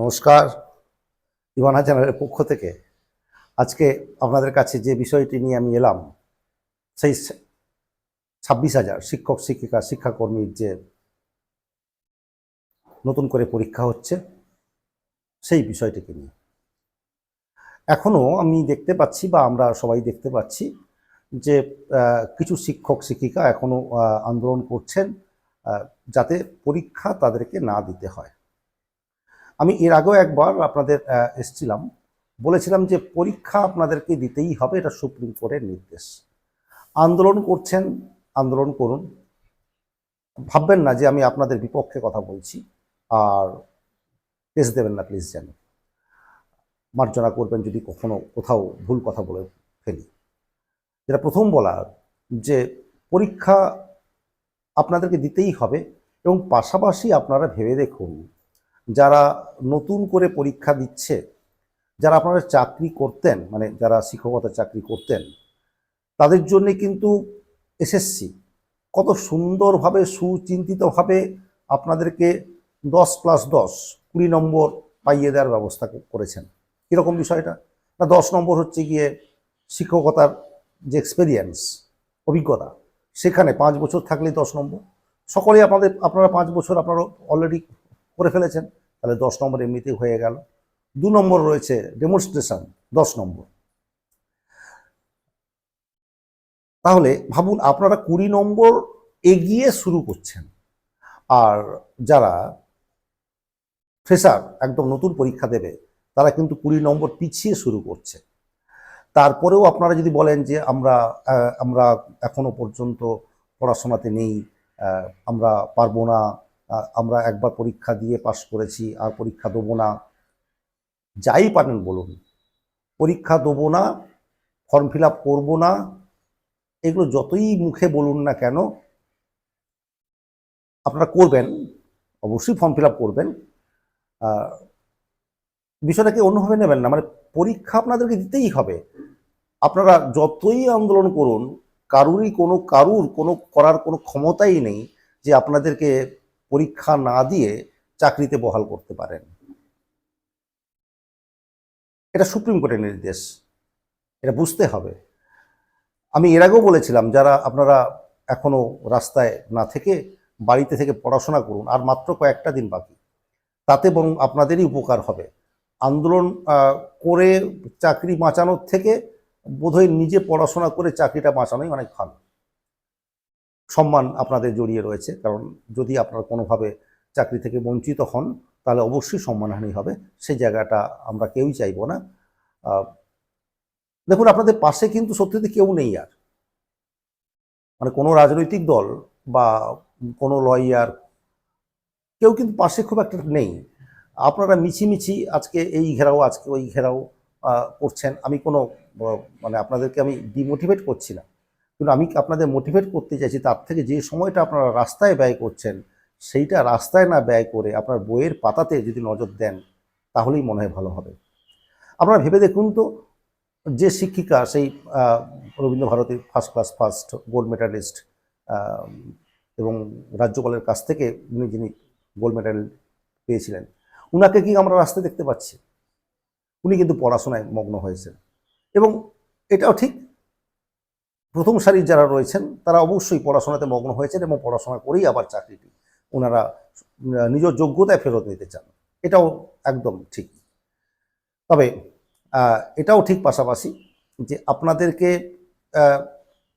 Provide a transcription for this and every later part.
নমস্কার, ইভানা চ্যানেলের পক্ষ থেকে। আজকে আপনাদের কাছে যে বিষয়টি নিয়ে আমি এলাম, সেই ছাব্বিশ হাজার শিক্ষক, শিক্ষিকা, শিক্ষাকর্মীর যে নতুন করে পরীক্ষা হচ্ছে, সেই বিষয়টিকে নিয়ে। এখনও আমি দেখতে পাচ্ছি বা আমরা সবাই দেখতে পাচ্ছি যে কিছু শিক্ষক, শিক্ষিকা এখনও আন্দোলন করছেন যাতে পরীক্ষা তাদেরকে না দিতে হয়। আমি এর আগেও একবার আপনাদের এসছিলাম। বলেছিলাম যে পরীক্ষা আপনাদেরকে দিতেই হবে, এটা সুপ্রিম কোর্টের নির্দেশ। আন্দোলন করছেন, আন্দোলন করুন। ভাববেন না যে আমি আপনাদের বিপক্ষে কথা বলছি, আর কেস দেবেন না, প্লিজ যেন মার্জনা করবেন যদি কখনো কোথাও ভুল কথা বলে ফেলি। যেটা প্রথম বলার, যে পরীক্ষা আপনাদেরকে দিতেই হবে, এবং পাশাপাশি আপনারা ভেবে দেখুন যারা নতুন করে পরীক্ষা দিচ্ছে, যারা আপনারা চাকরি করতেন মানে যারা শিক্ষকতার চাকরি করতেন, তাদের জন্যে কিন্তু এসএসসি কত সুন্দরভাবে, সুচিন্তিতভাবে আপনাদেরকে দশ প্লাস দশ কুড়ি নম্বর পাইয়ে দেওয়ার ব্যবস্থা করেছেন। কীরকম বিষয়টা? না, দশ নম্বর হচ্ছে গিয়ে শিক্ষকতার যে এক্সপেরিয়েন্স অভিজ্ঞতা, সেখানে পাঁচ বছর থাকলেই দশ নম্বর। সকলেই আপনাদের, আপনারা পাঁচ বছর আপনারা অলরেডি করে ফেলেছেন। তাহলে দশ নম্বর এমনিতেই হয়ে গেল। দু নম্বর রয়েছে ডেমনস্ট্রেশন দশ নম্বর। তাহলে ভাবুন, আপনারা কুড়ি নম্বর এগিয়ে শুরু করছেন। আর যারা ফ্রেশার একদম নতুন পরীক্ষা দেবে, তারা কিন্তু কুড়ি নম্বর পিছিয়ে শুরু করছে। তারপরেও আপনারা যদি বলেন যে আমরা আমরা এখনও পর্যন্ত পড়াশোনাতে নেই আমরা পারব না আমরা একবার পরীক্ষা দিয়ে পাশ করেছি, আর পরীক্ষা দেবো না। যাই পারেন বলুন, পরীক্ষা দেবো না ফর্ম ফিল আপ করব না, এগুলো যতই মুখে বলুন না কেন, আপনারা করবেন, অবশ্যই ফর্ম ফিল আপ করবেন। বিষয়টাকে অন্যভাবে নেবেন না মানে পরীক্ষা আপনাদেরকে দিতেই হবে। আপনারা যতই আন্দোলন করুন, কারুরই কোনো, কারুর কোনো করার কোনো ক্ষমতাই নেই যে আপনাদেরকে পরীক্ষা না দিয়ে চাকরিতে বহাল করতে পারেন। এটা সুপ্রিম কোর্টের নির্দেশ। এটা বুঝতে হবে। আমি এর আগেও বলেছিলাম, যারা আপনারা এখনও রাস্তায় না থেকে বাড়িতে থেকে পড়াশোনা করুন, আর মাত্র কয়েকটা দিন বাকি, তাতে বরং আপনাদেরই উপকার হবে। আন্দোলন করে চাকরি বাঁচানোর থেকে বোধহয় নিজে পড়াশোনা করে চাকরিটা বাঁচানোই অনেক ভালো। সম্মান আপনাদের জড়িয়ে রয়েছে। কারণ যদি আপনারা কোনোভাবে চাকরি থেকে বঞ্চিত হন, তাহলে অবশ্যই সম্মানহানি হবে। সেই জায়গাটা আমরা কেউই চাইব না। দেখুন, আপনাদের পাশে কিন্তু সত্যিতে কেউ নেই আর। মানে কোনো রাজনৈতিক দল বা কোনো লয়ার কেউ কিন্তু পাশে খুব একটা নেই। আপনারা মিছিমিছি আজকে এই ঘেরাও, আজকে ওই ঘেরাও করছেন। আমি কোনো মানে আপনাদেরকে আমি ডিমোটিভেট করছি না। কিন্তু আমি আপনাদের মোটিভেট করতে চাইছি, তার থেকে যে সময়টা আপনারা রাস্তায় ব্যয় করছেন, সেইটা রাস্তায় না ব্যয় করে আপনার বইয়ের পাতাতে যদি নজর দেন, তাহলেই মনে হয় ভালো হবে। আপনারা ভেবে দেখুন তো, যে শিক্ষিকা সেই Rabindra ভারতীর first class first gold medalist এবং রাজ্যপালের কাছ থেকে উনি যিনি গোল্ড মেডেল পেয়েছিলেন, উনাকে কি আমরা রাস্তায় দেখতে পাচ্ছি? উনি কিন্তু পড়াশোনায় মগ্ন হয়েছেন। এবং এটাও ঠিক প্রথম সারির যারা রয়েছেন, তারা অবশ্যই পড়াশোনাতে মগ্ন হয়েছেন এবং পড়াশোনা করেই আবার চাকরিটি ওনারা নিজ যোগ্যতায় ফেরত নিতে চান। এটাও একদম ঠিক। তবে এটাও ঠিক পাশাপাশি যে আপনাদেরকে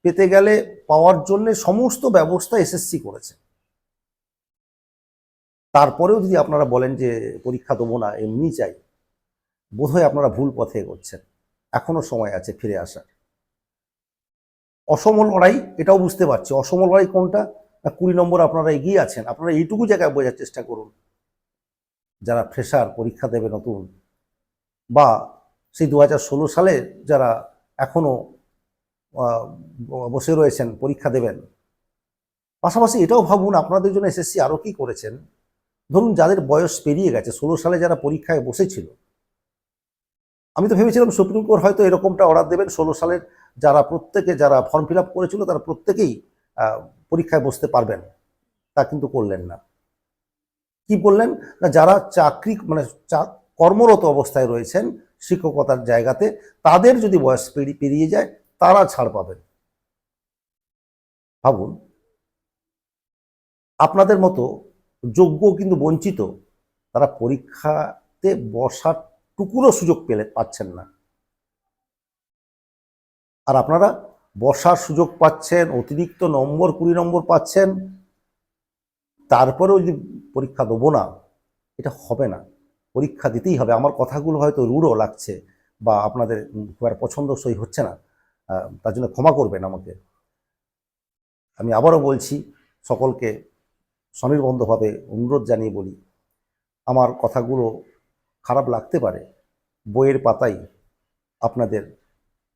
পেতে গেলে পাওয়ার জন্য সমস্ত ব্যবস্থা এসএসসি করেছে। তারপরেও যদি আপনারা বলেন যে পরীক্ষা দেবো না, এমনি চাই, বোধহয় আপনারা ভুল পথে এগোচ্ছেন। এখনও সময় আছে ফিরে আসার। অসম লড়াই এটাও বুঝতে পারছি। অসম লড়াই কোনটা? না কুড়ি নম্বর আপনারা এগিয়ে আছেন। আপনারা এইটুকু জায়গায় বোঝার চেষ্টা করুন। যারা ফ্রেশার পরীক্ষা দেবে নতুন বা সেই দু হাজার ষোলো সালে যারা এখনও আহ, বসে রয়েছেন পরীক্ষা দেবেন। পাশাপাশি এটাও ভাবুন আপনাদের জন্য এসএসসি আরও কী করেছেন? ধরুন যাদের বয়স পেরিয়ে গেছে ষোলো সালে যারা পরীক্ষায় বসেছিল আমি তো ভেবেছিলাম সুপ্রিম কোর্ট হয়তো এরকমটা অর্ডার দেবেন ষোলো সালের যারা প্রত্যেকে যারা ফর্ম ফিল আপ করেছিল তারা প্রত্যেকেই পরীক্ষায় বসতে পারবেন। তা কিন্তু করলেন না। কি বললেন? না, যারা চাকরি মানে কর্মরত অবস্থায় রয়েছেন শিক্ষকতার জায়গাতে, তাদের যদি বয়স পেরি- পেরিয়ে যায়, তারা ছাড় পাবেন। ভাবুন, আপনাদের মতো যোগ্য কিন্তু বঞ্চিত, তারা পরীক্ষাতে বসার টুকুরো সুযোগ পেলে, পাচ্ছেন না। আর আপনারা বসার সুযোগ পাচ্ছেন, অতিরিক্ত নম্বর, কুড়ি নম্বর পাচ্ছেন, তারপরেও যদি পরীক্ষা দেবো না, এটা হবে না। পরীক্ষা দিতেই হবে। আমার কথাগুলো হয়তো রূঢ় লাগছে বা আপনাদের খুব একটা পছন্দসই হচ্ছে না তার জন্য ক্ষমা করবেন আমাকে। আমি আবারও বলছি, সকলকে স্বনির্বন্ধভাবে অনুরোধ জানিয়ে বলি, আমার কথাগুলো খারাপ লাগতে পারে, বইয়ের পাতাই আপনাদের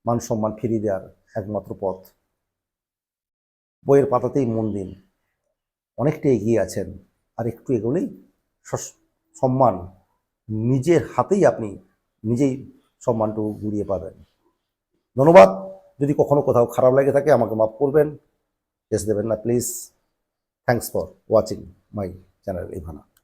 মান সম্মান ফিরিয়ে দেওয়ার একমাত্র পথ। বইয়ের পাতাতেই মন দিন। অনেকটা এগিয়ে আছেন, আর একটু এগোলেই সম্মান নিজের হাতেই আপনি নিজেই সম্মানটুকু ঘুরিয়ে পাবেন। ধন্যবাদ। যদি কখনো কোথাও খারাপ লাগে থাকে আমাকে মাফ করবেন। কেস দেবেন না, please. Thanks for watching my channel, Ivana.